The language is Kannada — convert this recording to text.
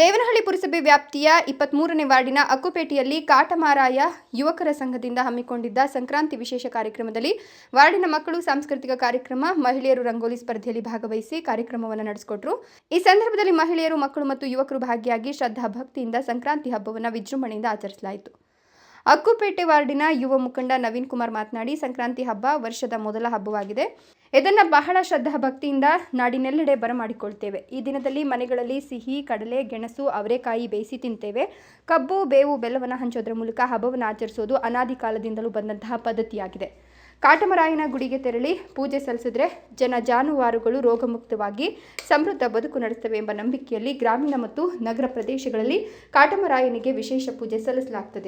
ನಗರಸಭೆ ವ್ಯಾಪ್ತಿಯ ಇಪ್ಪತ್ಮೂರನೇ ವಾರ್ಡಿನ ಅಕ್ಕುಪೇಟೆಯಲ್ಲಿ ಕಾಟಮಾರಾಯ ಯುವಕರ ಸಂಘದಿಂದ ಹಮ್ಮಿಕೊಂಡಿದ್ದ ಸಂಕ್ರಾಂತಿ ವಿಶೇಷ ಕಾರ್ಯಕ್ರಮದಲ್ಲಿ ವಾರ್ಡಿನ ಮಕ್ಕಳು ಸಾಂಸ್ಕೃತಿಕ ಕಾರ್ಯಕ್ರಮ, ಮಹಿಳೆಯರು ರಂಗೋಲಿ ಸ್ಪರ್ಧೆಯಲ್ಲಿ ಭಾಗವಹಿಸಿ ಕಾರ್ಯಕ್ರಮವನ್ನು ನಡೆಸಿಕೊಟ್ರು. ಈ ಸಂದರ್ಭದಲ್ಲಿ ಮಹಿಳೆಯರು, ಮಕ್ಕಳು ಮತ್ತು ಯುವಕರು ಭಾಗಿಯಾಗಿ ಶ್ರದ್ಧಾ ಭಕ್ತಿಯಿಂದ ಸಂಕ್ರಾಂತಿ ಹಬ್ಬವನ್ನು ವಿಜೃಂಭಣೆಯಿಂದ ಆಚರಿಸಲಾಯಿತು. ಅಕ್ಕುಪೇಟೆ ವಾರ್ಡಿನ ಯುವ ಮುಖಂಡ ನವೀನ್ ಕುಮಾರ್ ಮಾತನಾಡಿ, ಸಂಕ್ರಾಂತಿ ಹಬ್ಬ ವರ್ಷದ ಮೊದಲ ಹಬ್ಬವಾಗಿದೆ. ಇದನ್ನು ಬಹಳ ಶ್ರದ್ಧಾ ಭಕ್ತಿಯಿಂದ ನಾಡಿನೆಲ್ಲೆಡೆ ಬರಮಾಡಿಕೊಳ್ತೇವೆ. ಈ ದಿನದಲ್ಲಿ ಮನೆಗಳಲ್ಲಿ ಸಿಹಿ, ಕಡಲೆ, ಗೆಣಸು, ಅವರೆಕಾಯಿ ಬೇಯಿಸಿ ತಿಂತೇವೆ. ಕಬ್ಬು, ಬೇವು, ಬೆಲ್ಲವನ್ನು ಹಂಚೋದ್ರ ಮೂಲಕ ಹಬ್ಬವನ್ನು ಆಚರಿಸೋದು ಅನಾದಿ ಕಾಲದಿಂದಲೂ ಬಂದಂತಹ ಪದ್ಧತಿಯಾಗಿದೆ. ಕಾಟಮರಾಯನ ಗುಡಿಗೆ ತೆರಳಿ ಪೂಜೆ ಸಲ್ಲಿಸಿದ್ರೆ ಜನ ಜಾನುವಾರುಗಳು ರೋಗಮುಕ್ತವಾಗಿ ಸಮೃದ್ಧ ಬದುಕು ನಡೆಸುತ್ತವೆ ಎಂಬ ನಂಬಿಕೆಯಲ್ಲಿ ಗ್ರಾಮೀಣ ಮತ್ತು ನಗರ ಪ್ರದೇಶಗಳಲ್ಲಿ ಕಾಟಮರಾಯನಿಗೆ ವಿಶೇಷ ಪೂಜೆ ಸಲ್ಲಿಸಲಾಗುತ್ತದೆ